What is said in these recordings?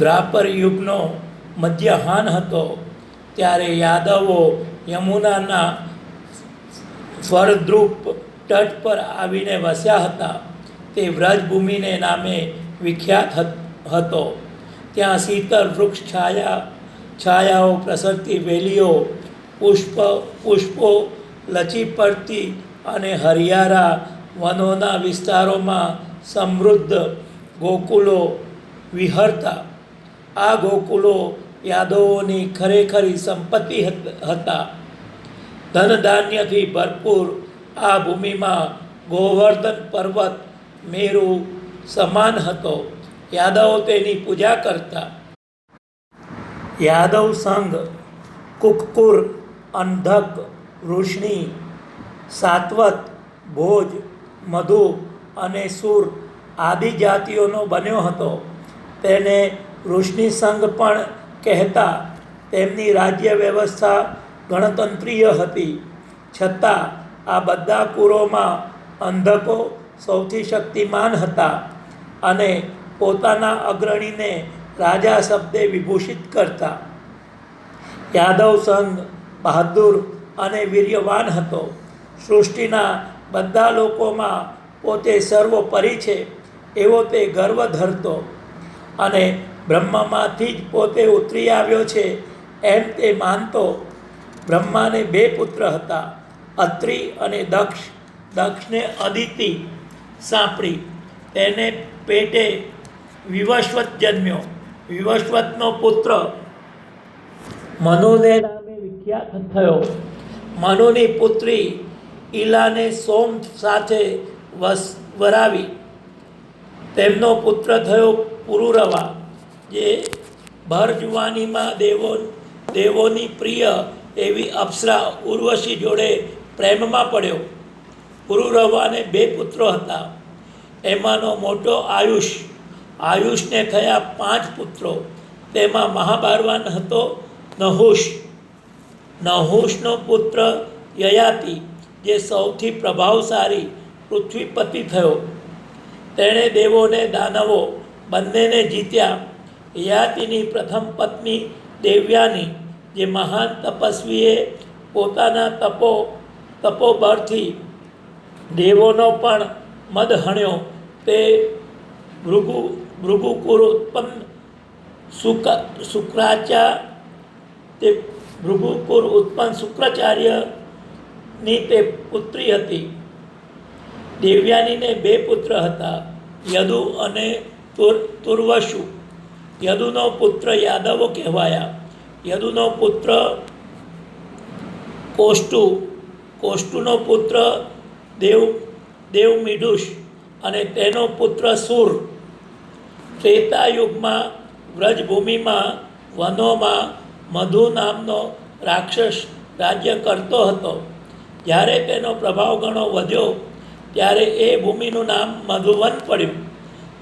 દ્વાપર યુગનો મધ્યહાન હતો, ત્યારે યાદવો યમુનાના ફળદ્રુપ તટ પર આવીને વસ્યા હતા. તે વ્રજભૂમિને નામે વિખ્યાત હત- ત્યાં શીતળ વૃક્ષ છાયા, છાયાઓ પ્રસરતી વેલીઓ, પુષ્પ, પુષ્પો લચી પડતી અને હરિયાળા વનોના વિસ્તારોમાં સમૃદ્ધ ગોકુલો વિહરતા. આ ગોકુલો યાદવોની ખરેખરી સંપત્તિ હત- હતા. ધન ધાન્યથી ભરપૂર આ ભૂમિમાં ગોવર્ધન પર્વત મેરુ સમાન હતો. યાદવો તેની પૂજા કરતા. યાદવ સંઘ, કુકકુર, અંધક, વૃષ્ણિ, સાત્વત, ભોજ, મધુ અને સુર આદિ જાતિઓનો બન્યો હતો. તેને વૃષ્ણિ સંઘ પણ કહેતા તેમની રાજ્ય વ્યવસ્થા ગણતંત્રીય હતી. છતાં આ બધા કુરોમાં અંધકો સૌથી શક્તિમાન હતા અને પોતાના અગ્રણીને રાજા શબ્દે વિભૂષિત કરતા. યાદવ સંઘ બહાદુર અને વીર્યવાન હતો. સૃષ્ટિના બધા લોકોમાં પોતે સર્વોપરી છે, એવો તે ગર્વ ધરતો અને બ્રહ્મામાંથી જ પોતે ઉતરી આવ્યો છે એમ તે માનતો. બ્રહ્માને બે પુત્ર હતા, અત્રિ અને દક્ષ. દક્ષને અદિતિ સાંપડી. તેને પેટે વિવસ્વત જન્મ્યો. વિવસ્વતનો પુત્ર મનુને નામે વિખ્યાત થયો. મનુની પુત્રી ઈલાને સોમ સાથે વસ, વરાવી. તેમનો પુત્ર થયો પુરુરવા. જે ભર જુવાનીમાં દેવો, દેવોની પ્રિય એવી અપ્સરા ઉર્વશી જોડે પ્રેમમાં પડ્યો. પુરુરવાને બે પુત્રો હતા. એમાંનો મોટો આયુષ, આયુષને થયા પાંચ પુત્રો. તેમાં મહાભારવાન હતો નહુષ. નહુષનો પુત્ર યયાતિ, જે સૌથી પ્રભાવશાળી પૃથ્વીપતિ થયો. તેણે દેવોને દાનવો બંનેને જીત્યા. યયાતિની પ્રથમ પત્ની દેવ્યાની, જે મહાન તપસ્વીએ પોતાના તપો, તપોબળથી દેવોનો પણ મદ હણ્યો. તે ભૃગુ ભૃગુકુર ઉત્પન્ન શુક, શુક્રાચા, તે ભૃગુકુર ઉત્પન્ન શુક્રાચાર્યની તે પુત્રી હતી. દેવ્યાનીને બે પુત્ર હતા, યદુ અને તુર, તુર્વશુ. યદુનો પુત્ર યાદવો કહેવાયા. યદુનો પુત્ર કોષ્ટુ, કોષ્ટુનો પુત્ર દેવ દેવમીઢુષ અને તેનો પુત્ર સુર. ત્રેતા યુગમાં વ્રજભૂમિમાં વનોમાં મધુ નામનો રાક્ષસ રાજ્ય કરતો હતો. જ્યારે તેનો પ્રભાવ ઘણો વધ્યો, ત્યારે એ ભૂમિનું નામ મધુવન પડ્યું.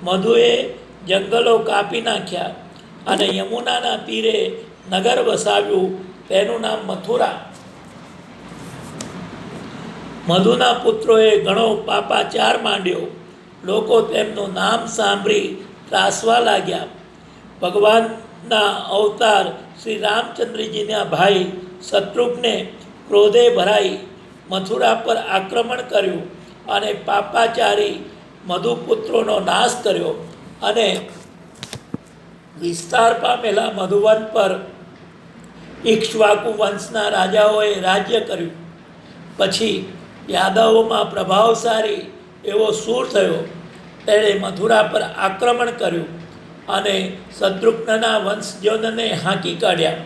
મધુએ જંગલો કાપી નાખ્યા અને યમુનાના તીરે નગર વસાવ્યું. તેનું નામ મથુરા. મધુના પુત્રોએ ઘણો પાપાચાર માંડ્યો. લોકો તેમનું નામ સાંભળી ત્રાસવા લાગ્યા. ભગવાનના અવતાર શ્રી રામચંદ્રજીના ભાઈ શત્રુઘ્ને ક્રોધે ભરાઈ મથુરા પર આક્રમણ કર્યું અને પાપાચારી મધુપુત્રોનો નાશ કર્યો. અને વિસ્તાર પામેલા મધુવન પર ઇક્ષ્વાકુ વંશના રાજાઓએ રાજ્ય કર્યું. પછી યાદવોમાં પ્રભાવશાળી એવો સૂર થયો. તેણે મથુરા પર આક્રમણ કર્યું અને શત્રુઘ્નના વંશજોનને હાંકી કાઢ્યા.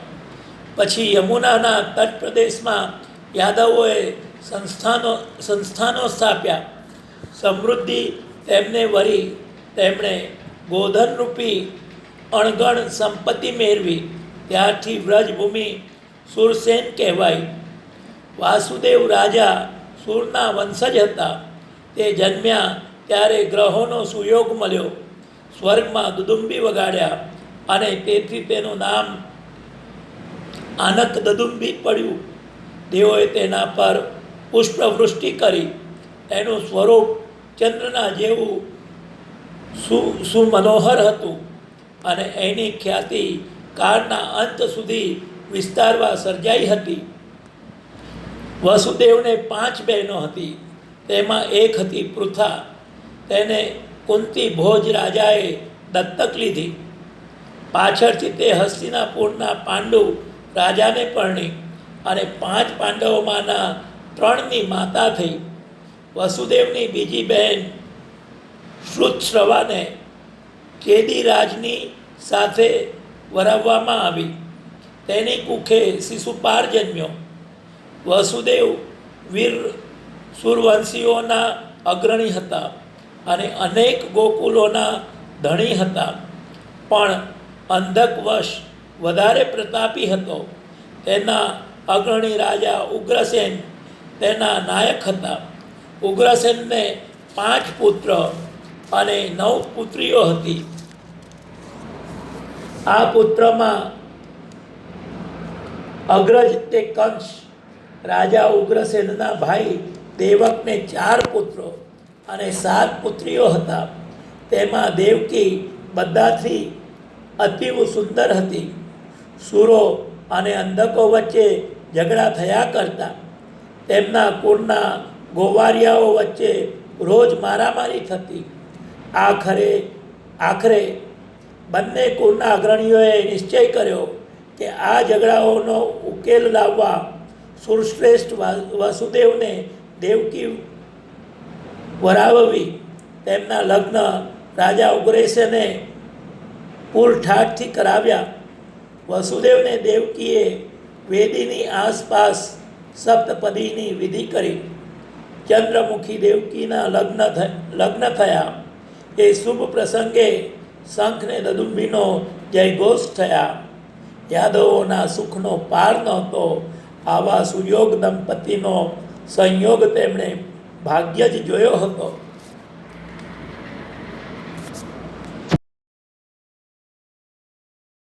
પછી યમુનાના તટ પ્રદેશમાં યાદવોએ સંસ્થાનો સંસ્થાનો સ્થાપ્યા. સમૃદ્ધિ તેમને વરી તેમણે ગોધનરૂપી અણગણ સંપત્તિ મેળવી. ત્યારથી વ્રજભૂમિ સુરસેન કહેવાય. વાસુદેવ રાજા સુરના વંશજ હતા. તે જન્મ્યા ત્યારે ગ્રહોનો સુયોગ મળ્યો. સ્વર્ગમાં દુદુંબી વગાડ્યા અને તેથી તેનું નામ આનક દદુંબી પડ્યું. તેઓએ તેના પર પુષ્પવૃષ્ટિ કરી. એનું સ્વરૂપ ચંદ્રના જેવું સુ સુમનોહર હતું અને એની ખ્યાતિ કાળના અંત સુધી વિસ્તારવા સર્જાઈ હતી. વસુદેવને પાંચ બહેનો હતી, તેમાં એક હતી પૃથા. તેને કુંતી ભોજ રાજાએ દત્તક લીધી. પાછળથી તે હસ્તિનાપુરના પાંડુ રાજાને પરણી અને પાંચ પાંડવોમાંના ત્રણની માતા થઈ. વસુદેવની બીજી બહેન શ્રુતશ્રવાને કેદી રાજની સાથે વરાવવામાં આવી. તેની કુખે શિશુપાર જન્મ્યો. વસુદેવ વીર સુરવંશીઓના અગ્રણી હતા અને અનેક ગોકુલોના ધણી હતા. પણ અંધકવશ વધારે પ્રતાપી હતો. તેના અગ્રણી રાજા ઉગ્રસેન તેના નાયક હતા. ઉગ્રસેનને પાંચ પુત્ર અને નવ પુત્રીઓ હતી. આ પુત્રમાં અગ્રજ તે કંસ, રાજા ઉગ્રસેનના ભાઈ દેવકને ચાર પુત્રો અને સાત પુત્રીઓ હતા. તેમાં દેવકી બધાથી અતિવ સુંદર હતી. સુરો અને અંધકો વચ્ચે ઝઘડા થયા કરતા. તેમના કુળના ગોવારિયાઓ વચ્ચે રોજ મારામારી થતી. આખરે આખરે બંને કુળના અગ્રણીઓએ નિશ્ચય કર્યો કે આ ઝઘડાઓનો ઉકેલ લાવવા સુરશ્રેષ્ઠ વાસુદેવને દેવકી વરાવવી, તેમના લગ્ન રાજા ઉગ્રેસેને પૂરઠાઠથી કરાવ્યા. વસુદેવને દેવકીએ વેદીની આસપાસ સપ્તપદીની વિધિ કરી. ચંદ્રમુખી દેવકીના લગ્ન લગ્ન થયા. એ શુભ પ્રસંગે શંખને દદુંબીનો જયઘોષ થયા. યાદવોના સુખનો પાર નહોતો. આવા સુયોગ દંપતીનો સંયોગ તેમણે ભાગ્ય જ જોયો હતો.